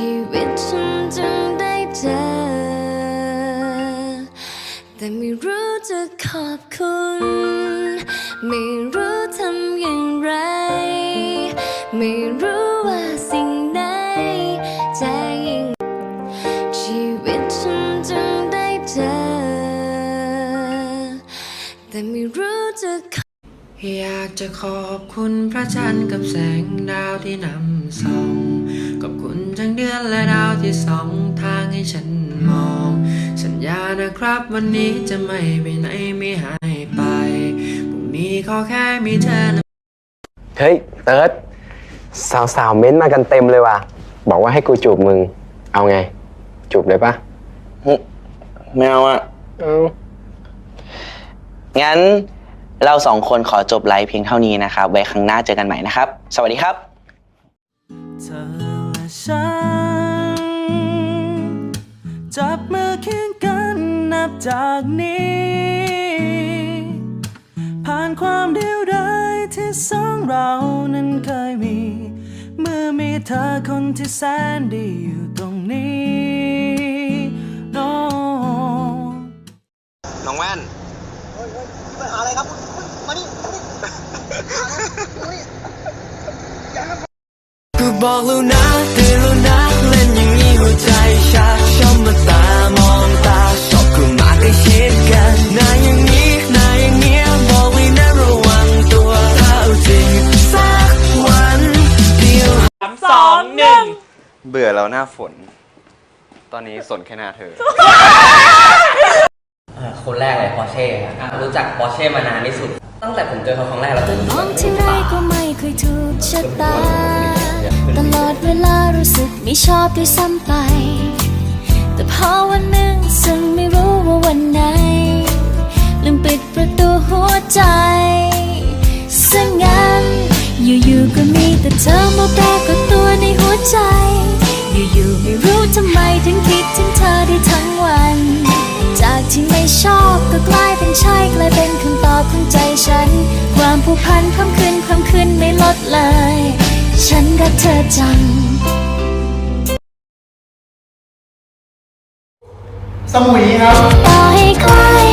ชีวิตฉันจึงได้เจอ แต่ไม่รู้จะขอบคุณ ไม่รู้ทำอย่างไร ไม่รู้ว่า ออยากจะขอบคุณพระจันทร์กับแสงดาวที่นำส่องขอบคุณทั้งเดือนและดาวที่ส่องทางให้ฉันมอง สัญญานะครับวันนี้จะไม่ไปไหนไม่หายไปพรุ่งนี้ขอแค่มีเธอนะเฮ้ยเติร์ดสาวๆเม้นต์มากันเต็มเลยว่ะ บอกว่าให้กูจูบมึง เอาไง จูบเลยปะไม่เอาอะเอางั้น เราสองคนขอจบไลฟ์เพียงเท่านี้นะครับ ไว้ครั้งหน้าเจอกันใหม่นะครับ สวัสดีครับ เธอและฉัน จับมือเคียงกันนับจากนี้ ผ่านความเดียวดายที่สองเรานั้นเคยมี เมื่อมีเธอคนที่แสนดีอยู่ตรงนี้ no น้องแว่น ก็บอกแล้วนะเตือนแล้วนะเล่นอย่างนี้หัวใจชักชอบมาตามองตาชอบก็มาใกล้ชิดกันนายอย่างนี้นายอย่างเงี้ยบอกไว้นะระวังตัวถ้าเอาจริงสักวันเดียวสองหนึ่งเบื่อแล้วหน้าฝน ตอนนี้สนแค่หน้าเธออ่า คนแรกเลยปอร์เช่ครับรู้จักปอร์เช่มานานที่สุด ตั้งแต่ผมเจอเขาครั้งแรกแล้วผมมองที่ไรก็ไม่เคยถูกชะตา ตลอดเวลารู้สึกไม่ชอบด้วยซ้ำไป แต่พอวันหนึ่งซึ่งไม่รู้ว่าวันไหน ลืมปิดประตูหัวใจซึ่งงั้นอยู่ๆก็มีแต่เธอมาปรากฏตัวในหัวใจ อยู่ๆไม่รู้ทำไมถึงคิดถึงเธอได้ ผูกพันเพิ่มขึ้นเพิ่มขึ้นไม่ลดเลย ฉันรักเธอจังต่อให้ใคร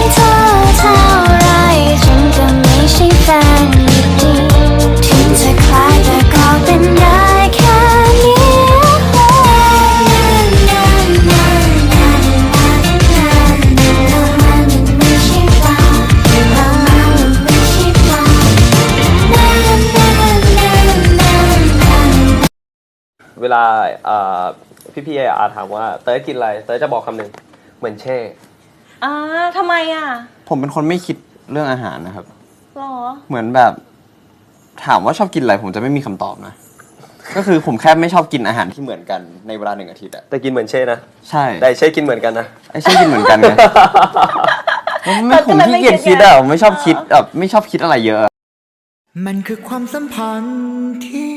เวลาเอ่อพี่พี่ๆอาถามว่าเต้ยกินอะไรเต้ยจะบอกคำหนึ่งเหมือนเช่อ่าทำไมอะ ผมเป็นคนไม่คิดเรื่องอาหารนะครับ หรอ เหมือนแบบ ถามว่าชอบกินอะไรผมจะไม่มีคำตอบนะ ก็คือผมแค่ไม่ชอบกินอาหารที่เหมือนกันในเวลาหนึ่งอาทิตย์อะแต่กินเหมือนเช่นะใช่แต่เช่กินเหมือนกันนะ ไอ้ใช่กินเหมือนกันไง ผมไม่ผมขี้เกียจคิดอะผมไม่ชอบคิดแบบไม่ชอบคิดอะไรเยอะ มันคือความสัมพันธ์ที่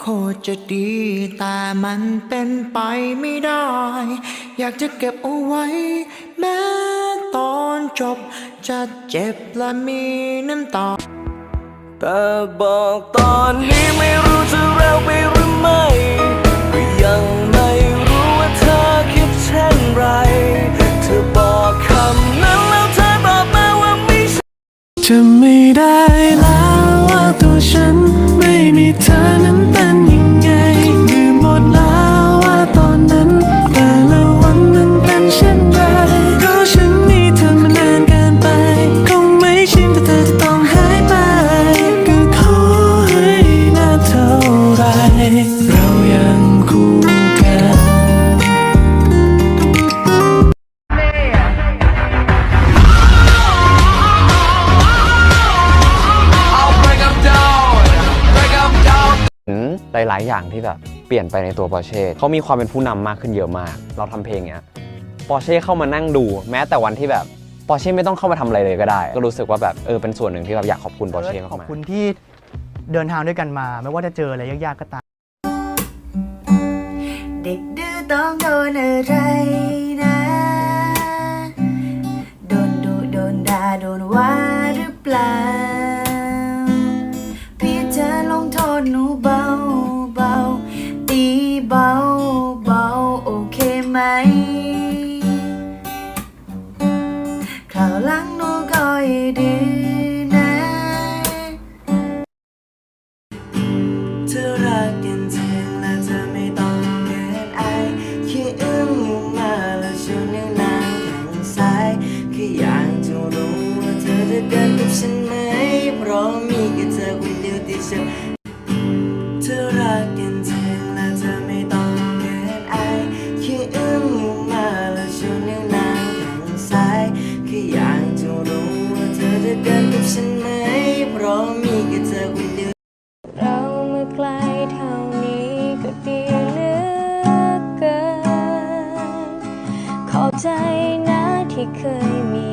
โคตรจะดี แต่มันเป็นไปไม่ได้ อยากจะเก็บเอาไว้ แม้ตอนจบ จะเจ็บและมีน้ำตาแต่บอกตอนนี้ไม่รู้จะเร็วไปหรือไม่ก็ยัง ลาย ๆ อย่างที่แบบเปลี่ยนไปในตัวปอร์เช่เขามีความเป็นผู้นำมากขึ้นเยอะมาก เราทำเพลงเนี้ยปอร์เช่เข้ามานั่งดู แม้แต่วันที่แบบปอร์เช่ไม่ต้องเข้ามาทำอะไรเลยก็ได้ ก็รู้สึกว่าแบบเออเป็นส่วนหนึ่งที่แบบอยากขอบคุณปอร์เช่มากขอบๆคุณที่เดินทางด้วยกันมา ไม่ว่าจะเจออะไรยากๆก็ตามเด็กดื้อต้องโดนอะไร เสียเธอรักกันจริงและเธอไม่ต้องเกินไอายแค่อื้อมมือมาแล้วชูนิ้วนางข้างซ้ายแค่อยากจะรู้ว่าเธอจะเดินกับฉันไหม เพราะมีแค่เธอคนเดียวเราเมื่อไกลเท่านี้ก็ดีเหลือเกินขอบใจนะที่เคยมี